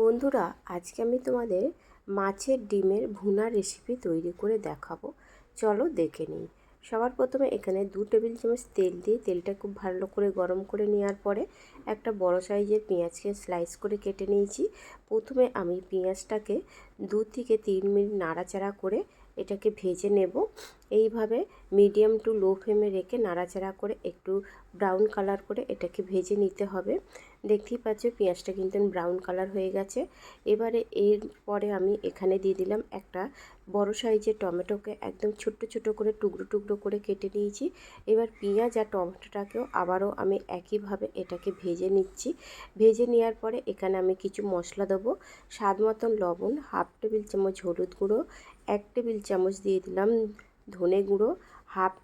বন্ধুরা, আজকে আমি তোমাদের মাছের ডিমের ভুনা রেসিপি তৈরি করে দেখাবো। চলো দেখে নিই। সবার প্রথমে এখানে দু টেবিল চামচ তেল দিয়ে তেলটা খুব ভালো করে গরম করে নেওয়ার পরে একটা বড় সাইজের পেঁয়াজকে স্লাইস করে কেটে নিয়েছি। প্রথমে আমি পেঁয়াজটাকে দু থেকে তিন মিনিট নাড়াচাড়া করে এটাকে ভেজে নেব। এইভাবে মিডিয়াম টু লো ফ্লেমে রেখে নাড়াচাড়া করে একটু ব্রাউন কালার করে এটাকে ভেজে নিতে হবে। দেখতেই পাচ্ছ পেঁয়াজটা কিন্তু ব্রাউন কালার হয়ে গেছে। এবারে এর পরে আমি এখানে দিয়ে দিলাম একটা বড় সাইজের টমেটোকে একদম ছোট্ট ছোট করে টুকরো টুকরো করে কেটে নিয়েছি। এবার পেঁয়াজ আর টমেটোটাকেও আবারও আমি একইভাবে এটাকে ভেজে নিচ্ছি। ভেজে নেওয়ার পরে এখানে আমি কিছু মশলা দেবো, স্বাদ মতন লবণ হাফ টেবিল চামচ হলুদ গুঁড়ো এক টেবিল চামচ দিয়ে দিলাম ধনে গুঁড়ো, হাফ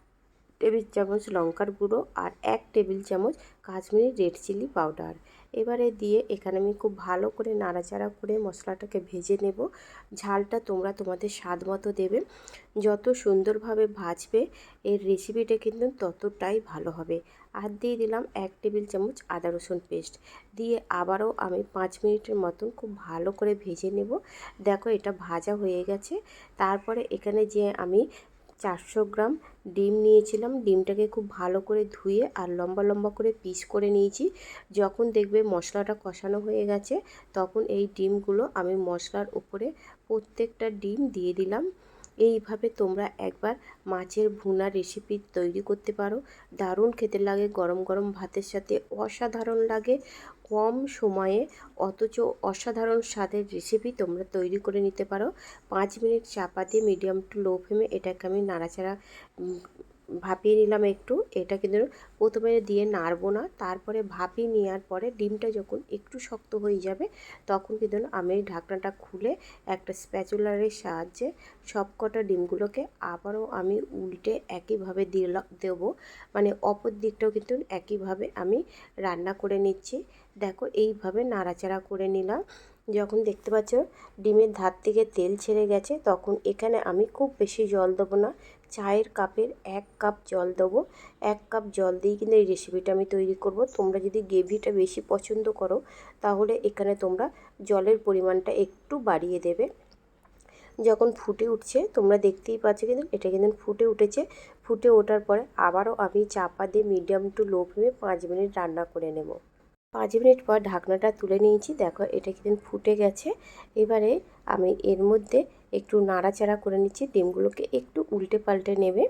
টেবিল চামচ লঙ্কার গুঁড়ো আর এক টেবিল চামচ কাশ্মীরি রেড চিলি পাউডার। এবারে দিয়ে এখানে আমি খুব ভালো করে নাড়াচাড়া করে মশলাটাকে ভেজে নেব। ঝালটা তোমরা তোমাদের স্বাদ মতো দেবে। যত সুন্দরভাবে ভাজবে, এর রেসিপিটা কিন্তু ততটাই ভালো হবে। আর দিয়ে দিলাম এক টেবিল চামচ আদা রসুন পেস্ট দিয়ে আবারও আমি পাঁচ মিনিটের মতন খুব ভালো করে ভেজে নেব। দেখো এটা ভাজা হয়ে গেছে। তারপরে এখানে যে আমি চারশো গ্রাম ডিম নিয়েছিলাম। ডিমটাকে খুব ভালো করে ধুয়ে আর লম্বা লম্বা করে পিস করে নিয়েছি। যখন দেখবে মশলাটা কষানো হয়ে গেছে, তখন এই ডিমগুলো আমি মশলার উপরে প্রত্যেকটা ডিম দিয়ে দিলাম। এইভাবে তোমরা একবার মাছের ভুনা রেসিপি তৈরি করতে পারো। দারুণ খেতে লাগে, গরম গরম ভাতের সাথে অসাধারণ লাগে। কম সময়ে অথচ অসাধারণ স্বাদের রেসিপি তোমরা তৈরি করে নিতে পারো। পাঁচ মিনিট চাপা দিয়ে মিডিয়াম টু লো ফ্লেমে এটাকে আমি নাড়াচাড়া ভাপিয়ে নিলাম একটু। এটা কিন্তু প্রথমে দিয়ে নাড়বো না, তারপরে ভাপিয়ে নেওয়ার পরে ডিমটা যখন একটু শক্ত হয়ে যাবে, তখন কিন্তু আমি ঢাকনাটা খুলে একটা স্প্যাচুলারের সাহায্যে সব কটা ডিমগুলোকে আবারও আমি উল্টে একইভাবে দিলাম দেবো। মানে অপর দিকটাও কিন্তু একইভাবে আমি রান্না করে নিচ্ছি। দেখো এইভাবে নাড়াচাড়া করে নিলাম। যখন দেখতে পাচ্ছ ডিমের ধার থেকে তেল ছেড়ে গেছে, তখন এখানে আমি খুব বেশি জল দেবো না। চায়ের কাপের এক কাপ জল দেবো। এক কাপ জল দিয়ে কিন্তু এই রেসিপিটা আমি তৈরি করব। তোমরা যদি গ্রেভিটা বেশি পছন্দ করো, তাহলে এখানে তোমরা জলের পরিমাণটা একটু বাড়িয়ে দেবে। যখন ফুটে উঠছে, তোমরা দেখতেই পাচ্ছ কিন্তু এটা কিন্তু ফুটে উঠেছে। ফুটে ওঠার পরে আবারও আমি চাপা দিয়ে মিডিয়াম টু লো ফ্লেমে পাঁচ মিনিট রান্না করে নেব। পাঁচ মিনিট পর ঢাকনাটা তুলে নিয়েছি। দেখো, এটা কিন্তু ফুটে গেছে। এবারে আমি এর মধ্যে একটু নাড়াচাড়া করে নিচ্ছি। ডিমগুলোকে একটু উল্টে পাল্টে নেবে।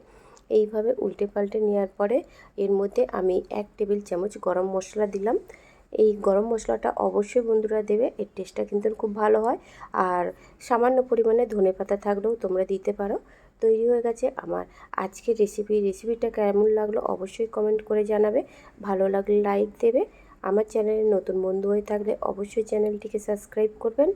এইভাবে উল্টে পাল্টে নেওয়ার পরে এর মধ্যে আমি এক টেবিল চামচ গরম মশলা দিলাম। এই গরম মশলাটা অবশ্যই বন্ধুরা দেবে, এর টেস্টটা কিন্তু খুব ভালো হয়। আর সামান্য পরিমাণে ধনে পাতা থাকলেও তোমরা দিতে পারো। তৈরি হয়ে গেছে আমার আজকের রেসিপি রেসিপিটা কেমন লাগল অবশ্যই কমেন্ট করে জানাবে। ভালো লাগলে লাইক দেবে। আমার চ্যানেলে নতুন বন্ধু হয়ে থাকলে অবশ্যই চ্যানেলটিকে সাবস্ক্রাইব করবেন